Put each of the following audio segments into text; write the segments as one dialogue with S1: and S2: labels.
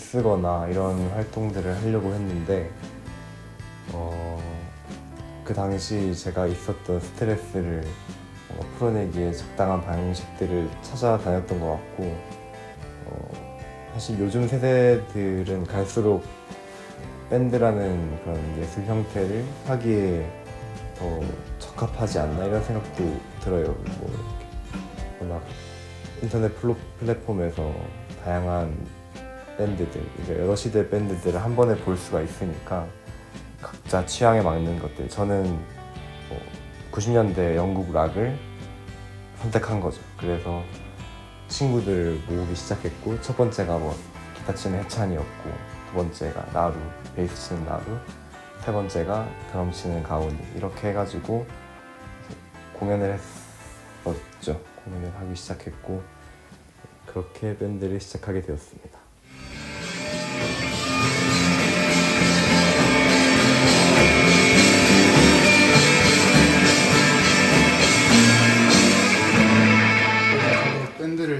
S1: 쓰거나 이런 활동들을 하려고 했는데 어, 그 당시 제가 있었던 스트레스를 뭔가 풀어내기에 적당한 방식들을 찾아다녔던 것 같고 어, 사실 요즘 세대들은 갈수록 밴드라는 그런 예술 형태를 하기에 더 적합하지 않나 이런 생각도 들어요. 뭐 이렇게 워낙 인터넷 플랫폼에서 다양한 밴드들, 이제 여러 시대 밴드들을 한 번에 볼 수가 있으니까 각자 취향에 맞는 것들. 저는 뭐 90년대 영국 락을 선택한 거죠. 그래서 친구들 모으기 시작했고 첫 번째가 뭐 기타 치는 해찬이었고 두 번째가 나루 베이스 치는 나루 세 번째가 드럼 치는 가온이 이렇게 해가지고 공연을 했었죠. 공연을 하기 시작했고 그렇게 밴드를 시작하게 되었습니다.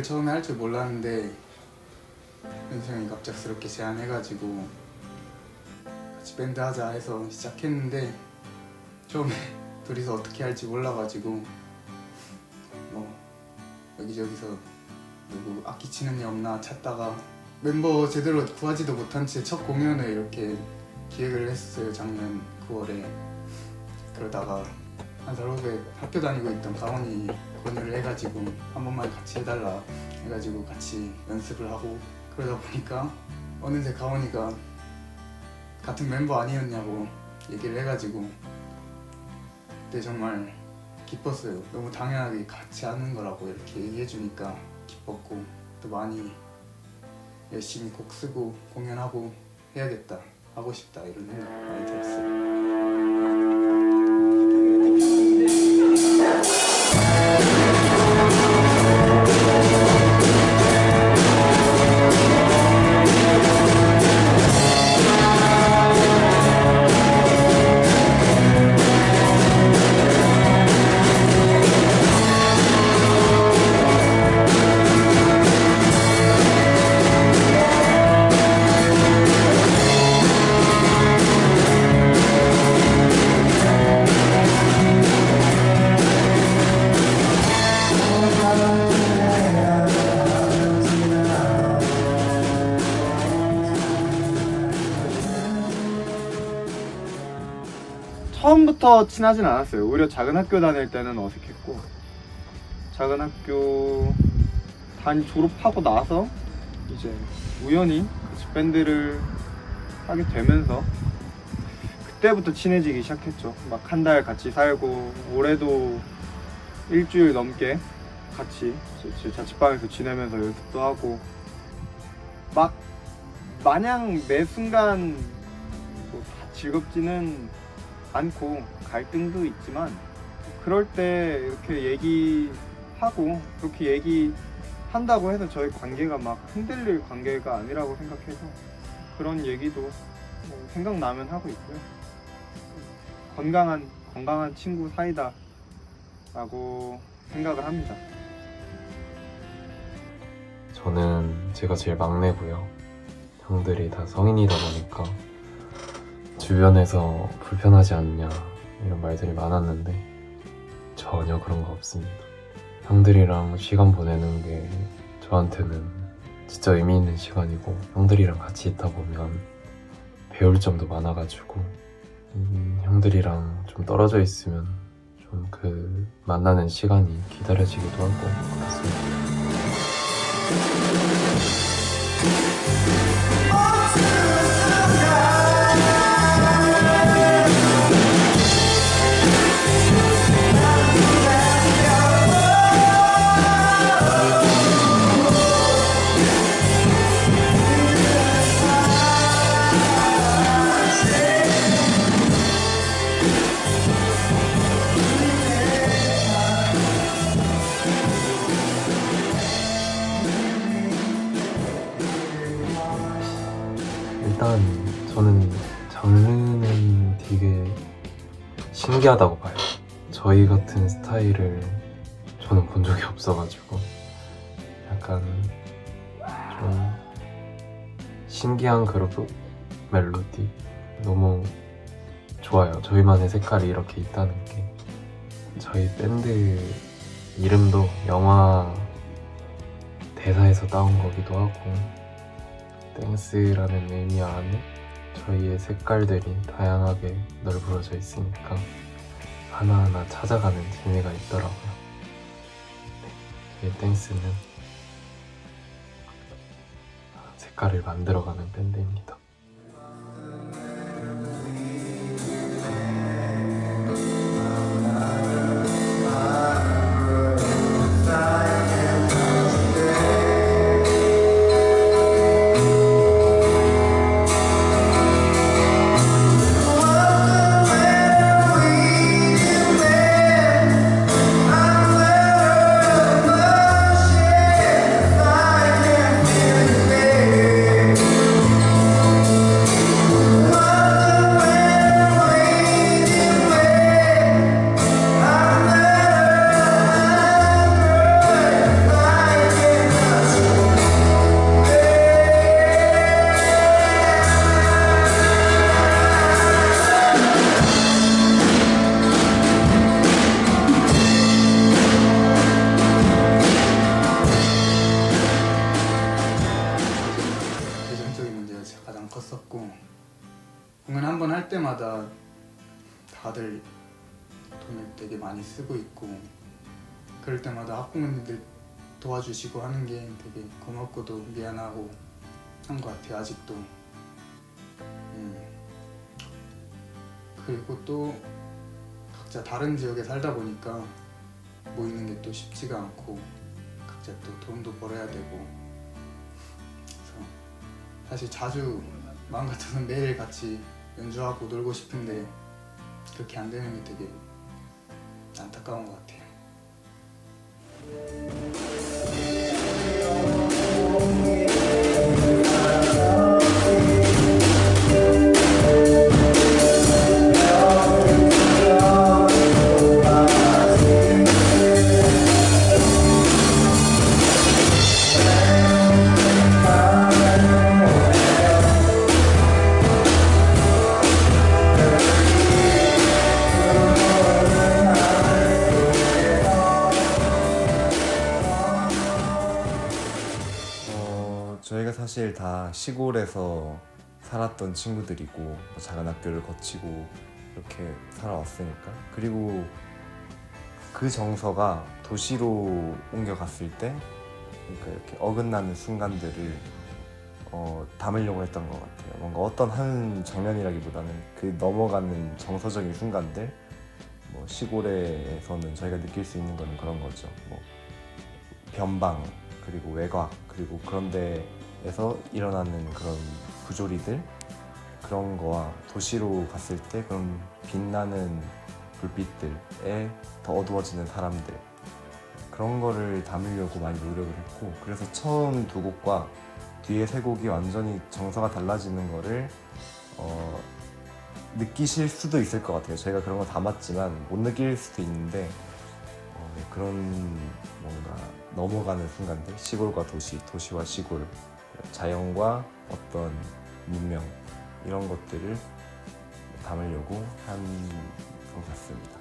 S2: 밴드를 처음에 할 줄 몰랐는데 현수 형이 갑작스럽게 제안해가지고 같이 밴드 하자 해서 시작했는데 처음에 둘이서 어떻게 할지 몰라가지고 뭐 여기저기서 누구 악기 치는 애 없나 찾다가 멤버 제대로 구하지도 못한 채 첫 공연을 이렇게 기획을 했어요 작년 9월에. 그러다가 한달 후에 학교 다니고 있던 가온이 권유를 해가지고 한 번만 같이 해달라 해가지고 같이 연습을 하고 그러다 보니까 어느새 가온이가 같은 멤버 아니었냐고 얘기를 해가지고 그때 정말 기뻤어요. 너무 당연하게 같이 하는 거라고 이렇게 얘기해주니까 기뻤고 또 많이 열심히 곡 쓰고 공연하고 해야겠다 하고 싶다 이런 생각 많이 들었어요 Yeah.
S3: 처음부터 친하진 않았어요. 오히려 작은 학교 다닐 때는 어색했고 작은 학교 단 졸업하고 나서 이제 우연히 같이 밴드를 하게 되면서 그때부터 친해지기 시작했죠. 막 한 달 같이 살고 올해도 일주일 넘게 같이 제- 제 자취방에서 지내면서 연습도 하고 막 마냥 매 순간 뭐 다 즐겁지는 않고 갈등도 있지만 그럴 때 이렇게 얘기하고 그렇게 얘기한다고 해서 저희 관계가 막 흔들릴 관계가 아니라고 생각해서 그런 얘기도 뭐 생각나면 하고 있고요. 건강한 건강한 친구 사이다라고 생각을 합니다.
S4: 저는 제가 제일 막내고요. 형들이 다 성인이다 보니까 주변에서 불편하지 않냐 이런 말들이 많았는데 전혀 그런 거 없습니다. 형들이랑 시간 보내는 게 저한테는 진짜 의미 있는 시간이고 형들이랑 같이 있다 보면 배울 점도 많아가지고 음, 형들이랑 좀 떨어져 있으면 좀 그 만나는 시간이 기다려지기도 하고 그렇습니다. 신기하다고 봐요. 저희 같은 스타일을 저는 본 적이 없어가지고 약간 좀 신기한 그룹 멜로디 너무 좋아요. 저희만의 색깔이 이렇게 있다는 게 저희 밴드 이름도 영화 대사에서 따온 거기도 하고 땡스라는 의미 안에 저희의 색깔들이 다양하게 널브러져 있으니까 하나하나 찾아가는 재미가 있더라고요. 네, 땡스는 색깔을 만들어가는 밴드입니다.
S2: 각자 다른 지역에 살다 보니까 모이는 게 또 쉽지가 않고 각자 또 돈도 벌어야 되고 그래서 사실 자주 마음 같아서는 매일 같이 연주하고 놀고 싶은데 그렇게 안 되는 게 되게 안타까운 것 같아요.
S1: 어, 저희가 사실 다 시골에서 살았던 친구들이고 뭐 작은 학교를 거치고 이렇게 살아왔으니까 그리고 그 정서가 도시로 옮겨갔을 때 그러니까 이렇게 어긋나는 순간들을 어, 담으려고 했던 것 같아요. 뭔가 어떤 한 장면이라기보다는 그 넘어가는 정서적인 순간들 뭐 시골에서는 저희가 느낄 수 있는 거는 그런 거죠. 뭐 변방 그리고 외곽 그리고 그런 데 에서 일어나는 그런 부조리들 그런 거와 도시로 갔을 때 그런 빛나는 불빛들에 더 어두워지는 사람들 그런 거를 담으려고 많이 노력을 했고 그래서 처음 두 곡과 뒤에 세 곡이 완전히 정서가 달라지는 거를 어, 느끼실 수도 있을 것 같아요. 저희가 그런 거 담았지만 못 느낄 수도 있는데 어, 네, 그런 뭔가 넘어가는 순간들 시골과 도시, 도시와 시골, 자연과 어떤 문명 이런 것들을 담으려고 한 것 같습니다.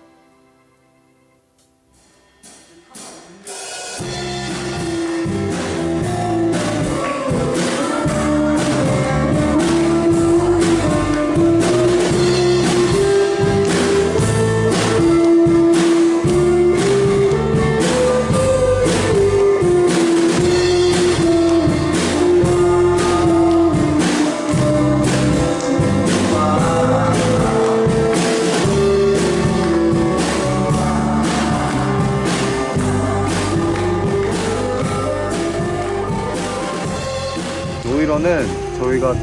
S3: 노이러는 저희가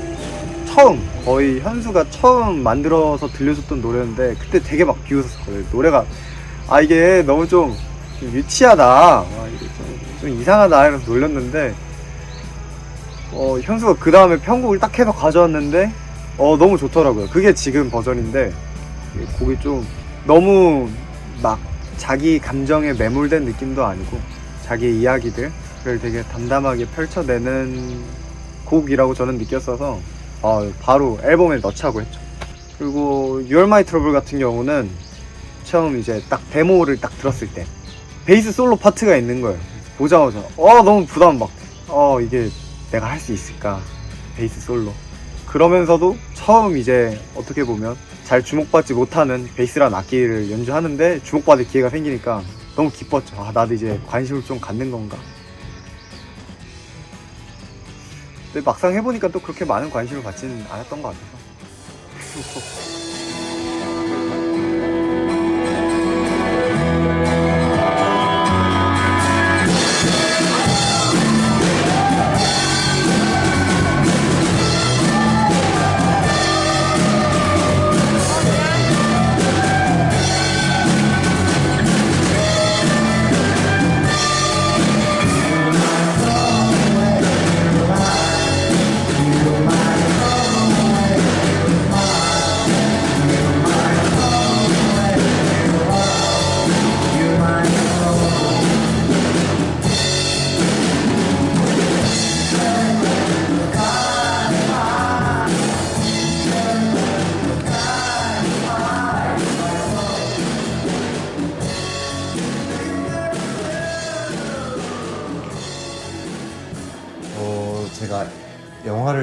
S3: 처음 거의 현수가 처음 만들어서 들려줬던 노래였는데 그때 되게 막 비웃었거든요. 노래가 아 이게 너무 좀, 좀 유치하다. 와, 이게 좀, 좀 이상하다. 이러면서 놀렸는데 어, 현수가 그 다음에 편곡을 딱 해서 가져왔는데 어, 너무 좋더라고요. 그게 지금 버전인데 이 곡이 좀 너무 막 자기 감정에 매몰된 느낌도 아니고 자기 이야기들을 되게 담담하게 펼쳐내는 곡이라고 저는 느꼈어서 어, 바로 앨범에 넣자고 했죠. 그리고 You're My Trouble 같은 경우는 처음 이제 딱 데모를 딱 들었을 때 베이스 솔로 파트가 있는 거예요. 보자마자 어 너무 부담 막 어 이게 내가 할 수 있을까 베이스 솔로 그러면서도 처음 이제 어떻게 보면 잘 주목받지 못하는 베이스란 악기를 연주하는데 주목받을 기회가 생기니까 너무 기뻤죠. 아 나도 이제 관심을 좀 갖는 건가. 근데 막상 해보니까 또 그렇게 많은 관심을 받지는 않았던 것 같아서.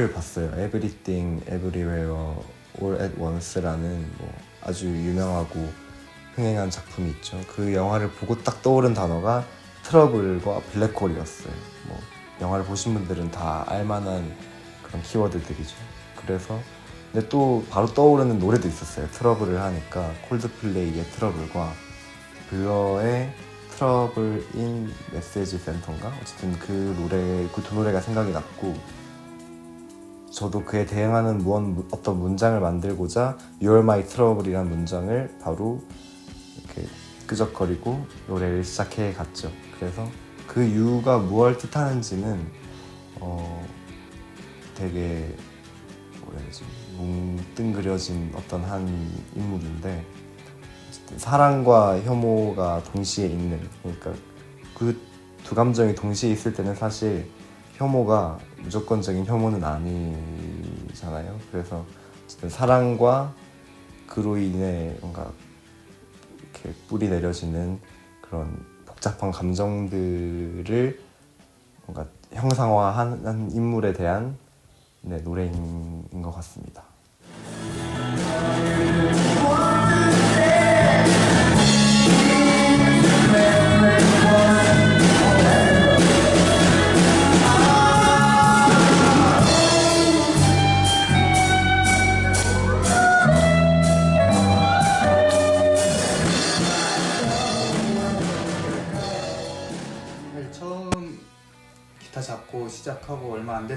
S1: 영화를 봤어요. Everything Everywhere All at Once라는 뭐 아주 유명하고 흥행한 작품이 있죠. 그 영화를 보고 딱 떠오른 단어가 트러블과 블랙홀이었어요. 뭐 영화를 보신 분들은 다 알만한 그런 키워드들이죠. 그래서 근데 또 바로 떠오르는 노래도 있었어요. 트러블을 하니까 콜드플레이의 트러블과 그거의 트러블 인 메시지 센터인가 어쨌든 그 노래 그 두 노래가 생각이 났고 저도 그에 대응하는 무언 어떤 문장을 만들고자 You're My Trouble이라는 문장을 바로 이렇게 끄적거리고 노래를 시작해 갔죠. 그래서 그 이유가 무엇을 뜻하는지는 어 되게 뭐라 해야 되지 뭉뚱그려진 어떤 한 인물인데 사랑과 혐오가 동시에 있는 그러니까 그 두 감정이 동시에 있을 때는 사실 혐오가 무조건적인 혐오는 아니잖아요. 그래서 사랑과 그로 인해 뭔가 이렇게 뿌리 내려지는 그런 복잡한 감정들을 뭔가 형상화한 한 인물에 대한 네, 노래인 것 같습니다.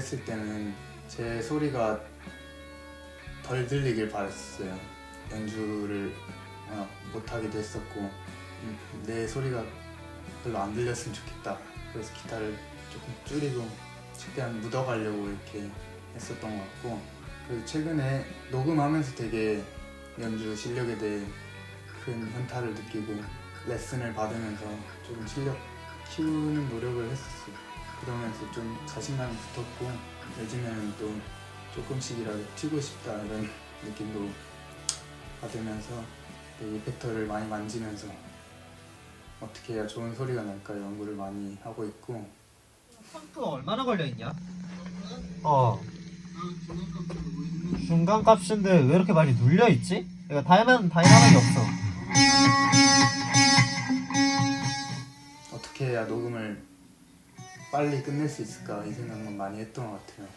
S2: 됐을 때는 제 소리가 덜 들리길 바랬어요. 연주를 어, 못하기도 했었고 음, 내 소리가 별로 안 들렸으면 좋겠다. 그래서 기타를 조금 줄이고 최대한 묻어가려고 이렇게 했었던 것 같고 그리고 최근에 녹음하면서 되게 연주 실력에 대해 큰 현타를 느끼고 레슨을 받으면서 조금 실력 키우는 노력을 했었어요. 그러면서 좀 자신감이 붙었고 요즘에는 또 조금씩이라도 튀고 싶다 이런 느낌도 받으면서 또 이펙터를 많이 만지면서 어떻게 해야 좋은 소리가 날까 연구를 많이 하고 있고.
S5: 펌프 얼마나 걸려있냐? 어. 중간 값인데 왜 이렇게 많이 눌려 있지? 이거 다이만 다이나믹이 없어.
S2: 어떻게 해야 녹음을 빨리 끝낼 수 있을까 이 생각만 많이 했던 것 같아요.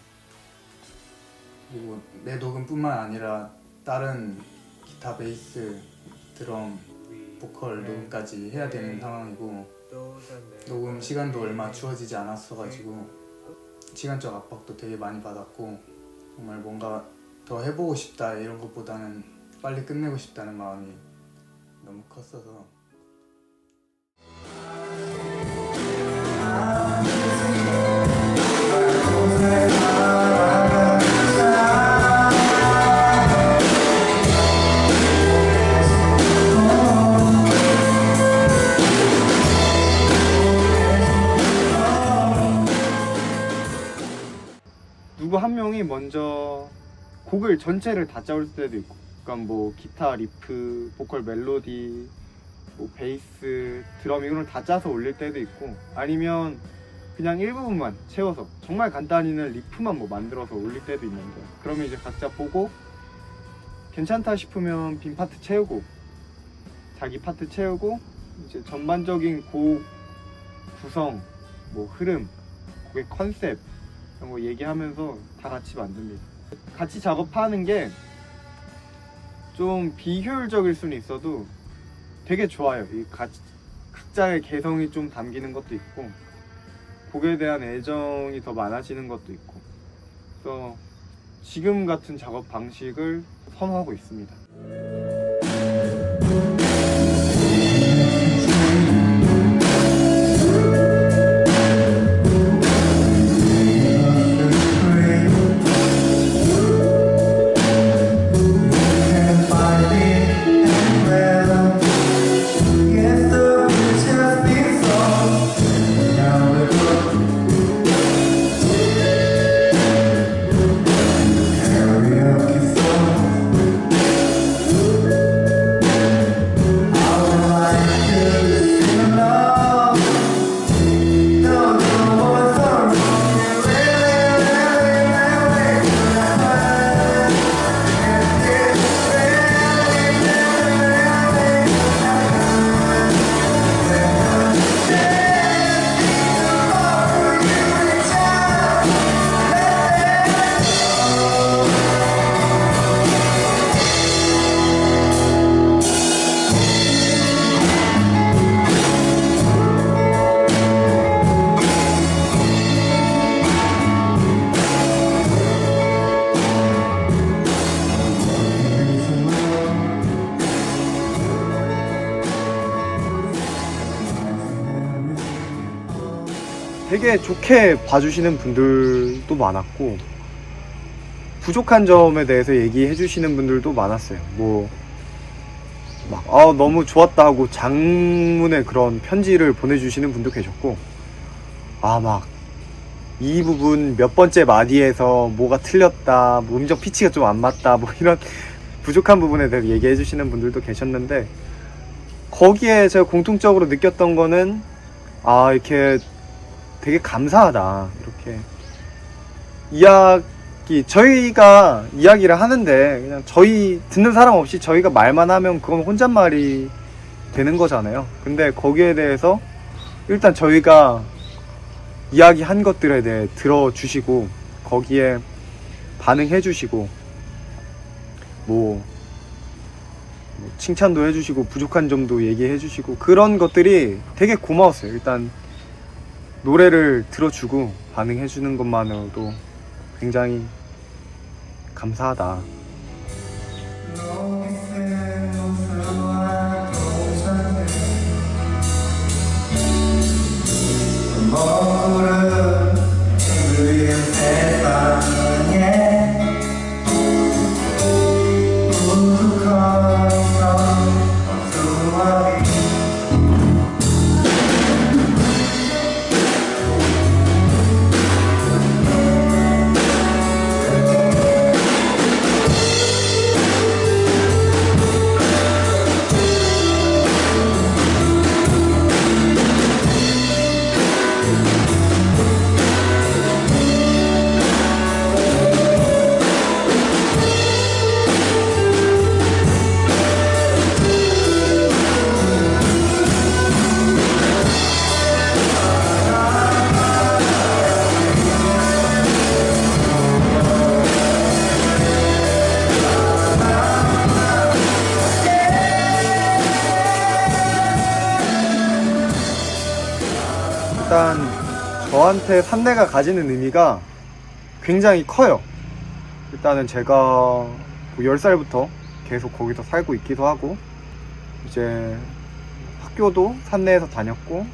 S2: 그리고 내 녹음뿐만 아니라 다른 기타, 베이스, 드럼, 보컬 녹음까지 해야 되는 상황이고 녹음 시간도 얼마 주어지지 않았어가지고 시간적 압박도 되게 많이 받았고 정말 뭔가 더 해보고 싶다 이런 것보다는 빨리 끝내고 싶다는 마음이 너무 컸어서
S3: 전체를 다 짜올 때도 있고 그러니까 뭐 기타 리프 보컬 멜로디 뭐 베이스 드럼 이런 걸다 짜서 올릴 때도 있고 아니면 그냥 일부분만 채워서 정말 간단히는 리프만 뭐 만들어서 올릴 때도 있는데 그러면 이제 각자 보고 괜찮다 싶으면 빈 파트 채우고 자기 파트 채우고 이제 전반적인 곡 구성 뭐 흐름 곡의 컨셉 이런 거 얘기하면서 다 같이 만듭니다 같이 작업하는 게 좀 비효율적일 수는 있어도 되게 좋아요 이 각, 각자의 개성이 좀 담기는 것도 있고 곡에 대한 애정이 더 많아지는 것도 있고 그래서 지금 같은 작업 방식을 선호하고 있습니다. 좋게 봐주시는 분들도 많았고 부족한 점에 대해서 얘기해 주시는 분들도 많았어요. 뭐 막, 아, 너무 좋았다 하고 장문의 그런 편지를 보내주시는 분도 계셨고, 아, 막, 이 부분 몇 번째 마디에서 뭐가 틀렸다, 뭐 음정 피치가 좀 안 맞다, 뭐 이런 부족한 부분에 대해서 얘기해 주시는 분들도 계셨는데, 거기에 제가 공통적으로 느꼈던 거는, 아, 이렇게 되게 감사하다. 이렇게 이야기 저희가 이야기를 하는데 그냥 저희 듣는 사람 없이 저희가 말만 하면 그건 혼잣말이 되는 거잖아요. 근데 거기에 대해서 일단 저희가 이야기한 것들에 대해 들어주시고 거기에 반응해 주시고 뭐, 뭐 칭찬도 해주시고 부족한 점도 얘기해 주시고 그런 것들이 되게 고마웠어요. 일단 노래를 들어주고 반응해주는 것만으로도 굉장히 감사하다. 산내가 가지는 의미가 굉장히 커요. 일단은 제가 뭐 10살부터 계속 거기서 살고 있기도 하고 이제 학교도 산내에서 다녔고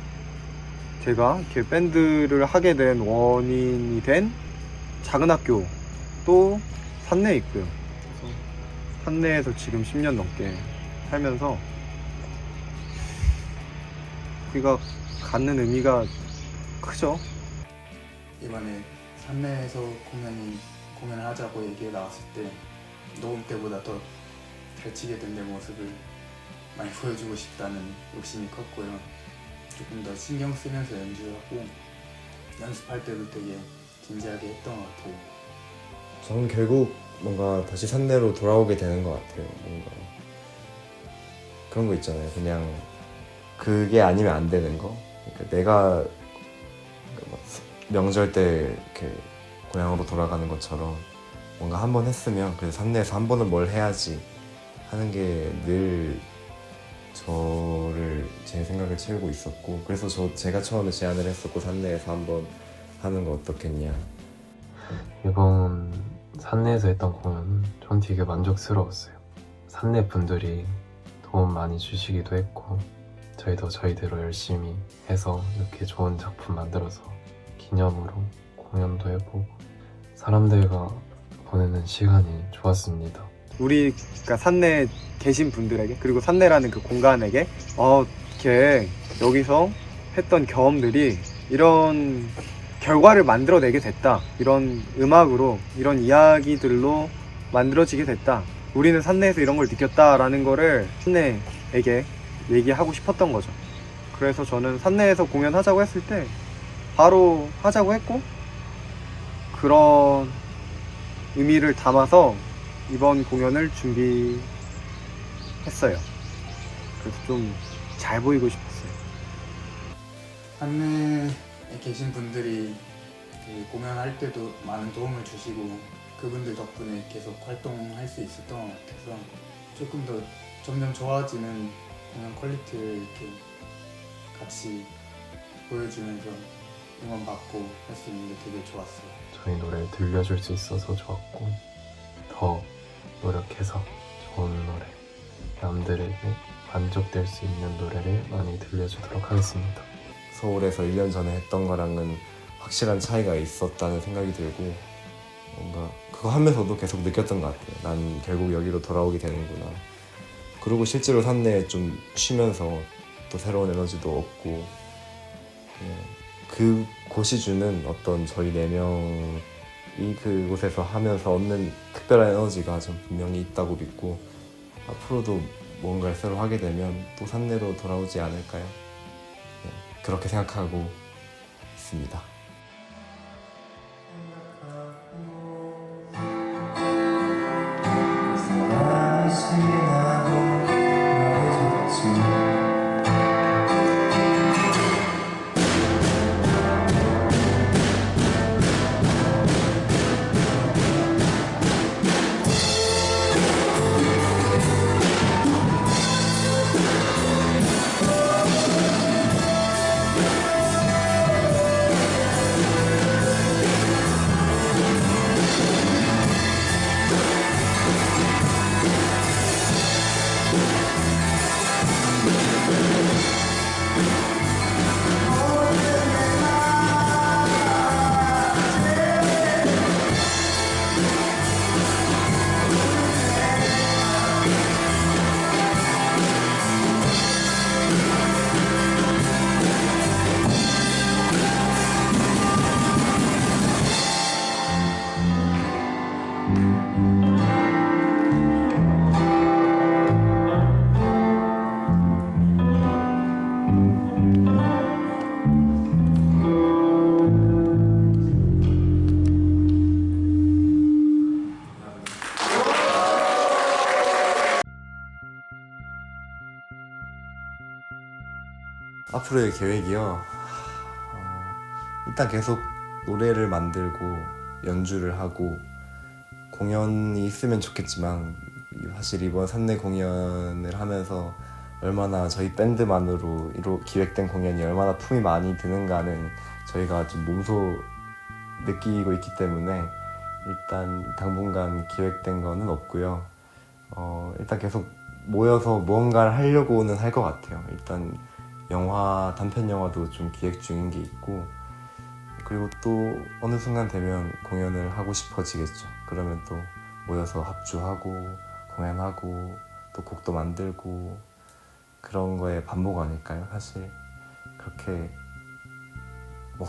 S3: 제가 이렇게 밴드를 하게 된 원인이 된 작은 학교도 산내에 있고요. 그래서 산내에서 지금 10년 넘게 살면서 거기가 갖는 의미가 크죠.
S2: 이번에 산내에서 공연이 공연을 하자고 얘기가 나왔을 때 녹음 때보다 더 잘 치게 된 내 모습을 많이 보여주고 싶다는 욕심이 컸고요. 조금 더 신경 쓰면서 연주하고 연습할 때도 되게 진지하게 했던 것 같아요.
S1: 저는 결국 뭔가 다시 산내로 돌아오게 되는 것 같아요. 뭔가 그런 거 있잖아요. 그냥 그게 아니면 안 되는 거. 그러니까 내가 명절 때 이렇게 고향으로 돌아가는 것처럼 뭔가 한 번 했으면 그래서 산내에서 한 번은 뭘 해야지 하는 게 늘 저를 제 생각을 채우고 있었고 그래서 저 제가 처음에 제안을 했었고 산내에서 한번 하는 거 어떻겠냐
S4: 이번 산내에서 했던 공연은 전 되게 만족스러웠어요. 산내 분들이 도움 많이 주시기도 했고 저희도 저희대로 열심히 해서 이렇게 좋은 작품 만들어서 기념으로 공연도 해보고 사람들과 보내는 시간이 좋았습니다.
S3: 우리 그러니까 산내 계신 분들에게 그리고 산내라는 그 공간에게 어 이렇게 여기서 했던 경험들이 이런 결과를 만들어내게 됐다. 이런 음악으로 이런 이야기들로 만들어지게 됐다. 우리는 산내에서 이런 걸 느꼈다라는 거를 산내에게 얘기하고 싶었던 거죠. 그래서 저는 산내에서 공연하자고 했을 때 바로 하자고 했고 그런 의미를 담아서 이번 공연을 준비했어요. 그래서 좀 잘 보이고 싶었어요.
S2: 한내에 계신 분들이 그 공연할 때도 많은 도움을 주시고 그분들 덕분에 계속 활동할 수 있었던 것 같아서 조금 더 점점 좋아지는 공연 퀄리티를 이렇게 같이 보여주면서 응원받고 할 수 있는 게 되게 좋았어요.
S4: 저희 노래를 들려줄 수 있어서 좋았고 더 노력해서 좋은 노래 남들에게 만족될 수 있는 노래를 많이 들려주도록 하겠습니다.
S1: 서울에서 1년 전에 했던 거랑은 확실한 차이가 있었다는 생각이 들고 뭔가 그거 하면서도 계속 느꼈던 것 같아요. 난 결국 여기로 돌아오게 되는구나. 그리고 실제로 산내에 좀 쉬면서 또 새로운 에너지도 얻고 예, 그 곳이 주는 어떤 저희 네 명이 그곳에서 하면서 얻는 특별한 에너지가 좀 분명히 있다고 믿고 앞으로도 뭔가를 새로 하게 되면 또 산내로 돌아오지 않을까요? 예, 그렇게 생각하고 있습니다. 앞으로의 계획이요. 어, 일단 계속 노래를 만들고 연주를 하고 공연이 있으면 좋겠지만 이- 사실 이번 산내 공연을 하면서 얼마나 저희 밴드만으로 이로 기획된 공연이 얼마나 품이 많이 드는가는 저희가 좀 몸소 느끼고 있기 때문에 일단 당분간 기획된 거는 없고요. 어, 일단 계속 모여서 무언가를 하려고는 할 것 같아요. 일단 영화 단편 영화도 좀 기획 중인 게 있고 그리고 또 어느 순간 되면 공연을 하고 싶어지겠죠. 그러면 또 모여서 합주하고 공연하고 또 곡도 만들고 그런 거의 반복 아닐까요? 사실 그렇게 뭐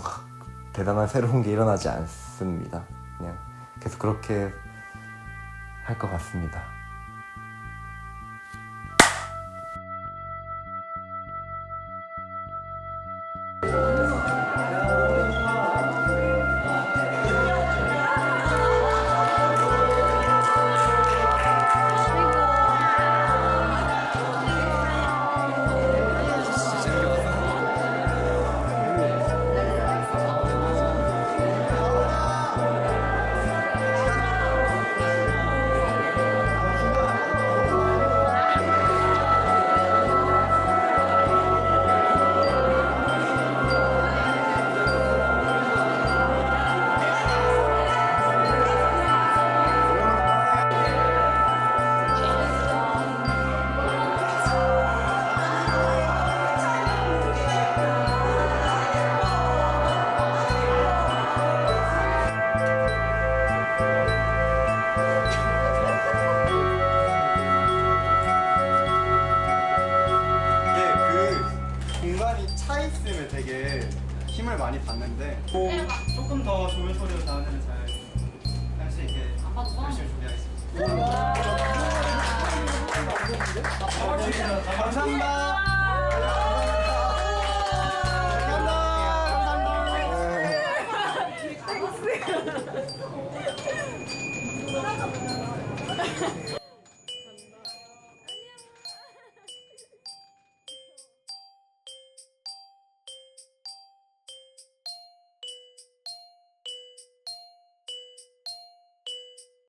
S1: 대단한 새로운 게 일어나지 않습니다. 그냥 계속 그렇게 할 것
S3: 같습니다.